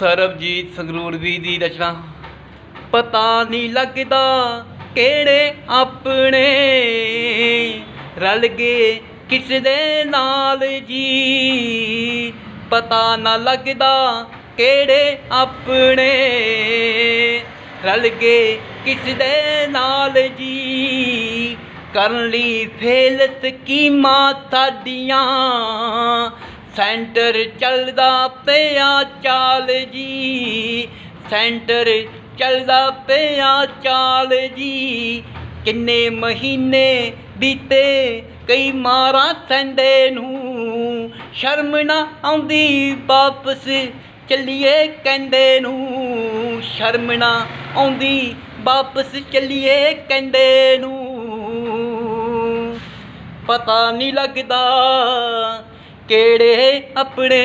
ਸਰਬਜੀਤ ਸੰਗਰੂਰ ਵੀ ਦੀ ਰਚਨਾ। ਪਤਾ ਨਹੀਂ ਲੱਗਦਾ ਕਿਹੜੇ ਆਪਣੇ। ਰਲ ਗਏ ਕਿਸ ਦੇ ਨਾਲ ਜੀ। ਪਤਾ ਨਾ ਲੱਗਦਾ ਕਿਹੜੇ ਆਪਣੇ। ਰਲ ਗਏ ਕਿਸ ਦੇ ਨਾਲ ਜੀ। ਕਰਨ ਲਈ ਫੇਲ ਸਕੀਮਾਂ ਸਾਡੀਆਂ। ਸੈਂਟਰ ਚੱਲਦਾ ਪਿਆ ਚਾਲ ਜੀ। ਸੈਂਟਰ ਚੱਲਦਾ ਪਿਆ ਚਾਲ ਜੀ। ਕਿੰਨੇ ਮਹੀਨੇ ਬੀਤੇ, ਕਈ ਮਾਰਾਂ ਸੰਡੇ ਨੂੰ। ਸ਼ਰਮ ਨਾ ਆਉਂਦੀ ਵਾਪਸ ਚੱਲੀਏ ਕਹਿੰਦੇ ਨੂੰ। ਸ਼ਰਮ ਨਾ ਆਉਂਦੀ ਵਾਪਸ ਚੱਲੀਏ ਕਹਿੰਦੇ ਨੂੰ। ਪਤਾ ਨਹੀਂ ਲੱਗਦਾ ਕਿਹੜੇ ਆਪਣੇ